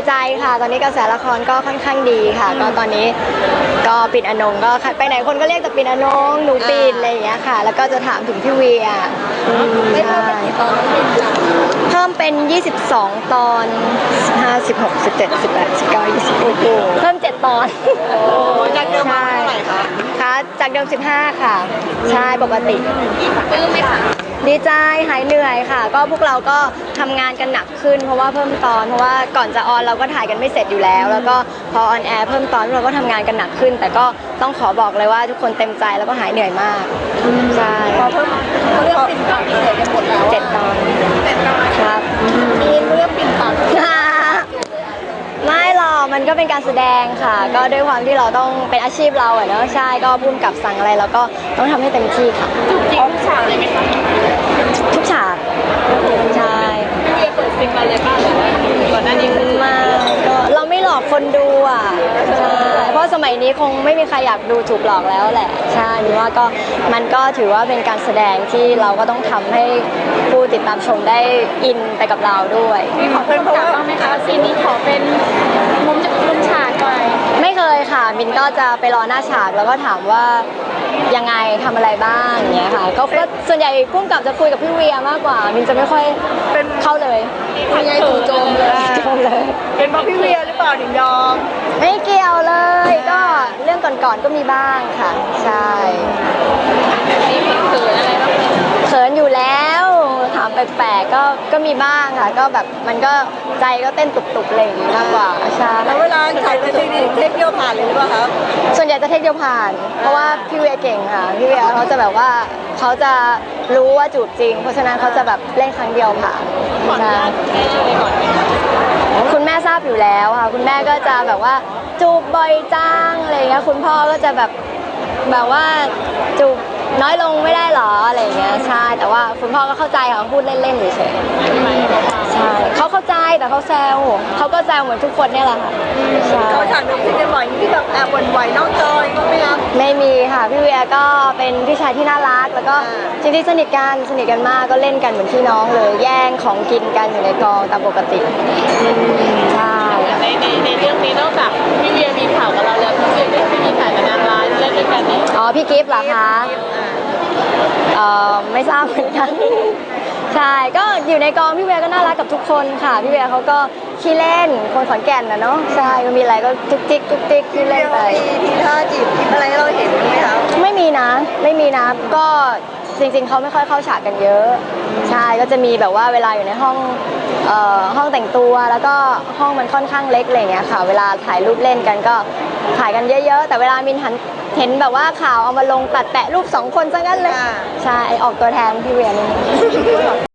ดีใจค่ะ ตอนนี้กระแสละครก็ค่อนข้างดีค่ะ ก็ตอนนี้ก็ปิดอนงก็ไปไหนคนก็เรียกแต่ปิดอนงหนูปิดอะไรอย่างเงี้ยค่ะ แล้วก็จะถามถึงพี่เวียอืมไม่เพิ่มใช่เป็นกี่ตอนน้องมินจ้ะเพิ่มเป็น 22 ตอน15 16 17 18 19 20โอ้โหเพิ่ม 7 ตอนจากเดิมมาเท่าไหร่คะค่ะจากเดิม 15 ค่ะ ใช่ปกติปลื้มไหมคะ ดีใจหายเหนื่อยค่ะ ก็พวกเราก็ทำงานกันหนักขึ้น เพราะว่าเพิ่มตอนเพราะว่าก่อนจะออนเราก็ถ่ายกันไม่เสร็จอยู่แล้ว แล้วก็พอออนแอร์เพิ่มตอนเราก็ทำงานกันหนักขึ้น แต่ก็ต้องขอบอกเลยว่าทุกคนเต็มใจแล้วก็หายเหนื่อยมากใช่พอเพิ่มเขาเลือกปิ่นปากเหนื่อยกันหมดแล้วเจ็ดตอนเจ็ดตอนครับ มีนเลือกปิ่นปากไม่หรอกมันก็เป็นการแสดงค่ะ ก็ด้วยความที่เราต้องเป็นอาชีพเราอะเนาะใช่ก็พุ่มกับสั่งอะไรเราก็ต้องทำให้เต็มที่ค่ะ จุกจิกทุกฉากเลยไหมคะ ทุกฉากใช่ พี่เวียเปิดซิงมาเลยป่ะหรือว่าก่อนหน้านี้คือมาก็เราไม่หลอกคนดูอะใช่เพราะสมัยนี้คงไม่มีใครอยากดูถูกหลอกแล้วแหละ ใช่มีว่าก็มันก็ถือว่าเป็นการแสดงที่เราก็ต้องทำให้ผู้ติดตามชมได้อินไปกับเราด้วยขอเพิ่มจับบ้างไหมคะซีนนี้ขอเป็นมุมจากมุมฉากหน่อยไม่เคยค่ะมินก็จะไปรอหน้าฉากแล้วก็ถามว่า ยังไงทำอะไรบ้างอย่างเงี้ยค่ะก็ก็ส่วนใหญ่พุ่มกับจะคุยกับพี่เวียมากกว่ามินจะไม่ค่อยเป็นเข้าเลยยังไงจู่โจมเลย เข้าเลย เป็นเพราะพี่เวียหรือเปล่าถึงยอม ไม่เกี่ยวเลยก็เรื่องก่อนๆก็มีบ้างค่ะ ใช่มีผิดเขินอะไรบ้างไหมเขินอยู่แล้ว ถามแปลกๆก็ก็มีบ้างค่ะ ก็แบบมันก็ใจก็เต้นตุบๆอะไรอย่างงี้มากกว่าใช่แล้วเวลาถ่ายเป็นซีรีส์ เทปเดียวผ่านเลยหรือเปล่าครับส่วนใหญ่จะเทคเดียวผ่าน เพราะว่าพี่เวียเก่งค่ะพี่เวียเขาจะแบบว่าเขาจะรู้ว่าจูบจริง เพราะฉะนั้นเขาจะแบบเล่นครั้งเดียวผ่านก่อนหใช่น้าแม่ไปก่อนไหมคะคุณแม่ทราบอยู่แล้วค่ะคุณแม่ก็จะแบบว่าจูบบ่อยจังอะไรอย่างเงี้ยคุณพ่อก็จะแบบแบบว่าจูบน้อยลงไม่ได้หรออะไรอย่างเงี้ยใช่แต่ว่าคุณพ่อก็เข้าใจค่ะพูดเล่นๆเฉยๆใช่เขาเข้าใจแต่เขาแซวเขาก็แซวเหมือนทุกคนเนี่ยแหละค่ะใช่ อยที่แบบแอบหวั่นไหวนอกจอยก็ไม่รับ ไม่มีค่ะ พี่เวียก็เป็นพี่ชายที่น่ารัก แล้วก็อ่า จริงๆสนิทกันสนิทกันมากก็เล่นกันเหมือนพี่น้องเลย แย่งของกินกันอยู่ในกองตามปกติใช่ในในในเรื่องนี้นอกจากพี่เวียมีข่าวกับเราแล้วพี่เวียได้มีข่าวกับนางร้ายเล่นด้วยกันนี่อ๋อพี่กิฟต์เหรอคะเอ่อไม่ทราบเหมือนกันใช่ก็อยู่ในกองพี่เวียก็น่ารักกับทุกคนค่ะ พี่เวียเขาก็ ขี้เล่น คนขอนแก่นนะเนาะใช่ก็มีอะไรก็จุกจิกจุกจิกขี้เล่นไปทีท่าจีบคลิปอะไรให้เราเห็นไหมคะไม่มีนะ ไม่มีนะก็จริงๆเขาไม่ค่อยเข้าฉากกันเยอะ ใช่ก็จะมีแบบว่าเวลาอยู่ในห้องเอ่อห้องแต่งตัวแล้วก็ห้องมันค่อนข้างเล็กอะไรอย่างเงี้ยค่ะ เวลาถ่ายรูปเล่นกันก็ถ่ายกันเยอะๆ แต่เวลามินหันเห็นแบบว่าข่าวเอามาลงตัดแปะรูปสองคนซะงั้นเลย ใช่ออกตัวแทนพี่เวียนี่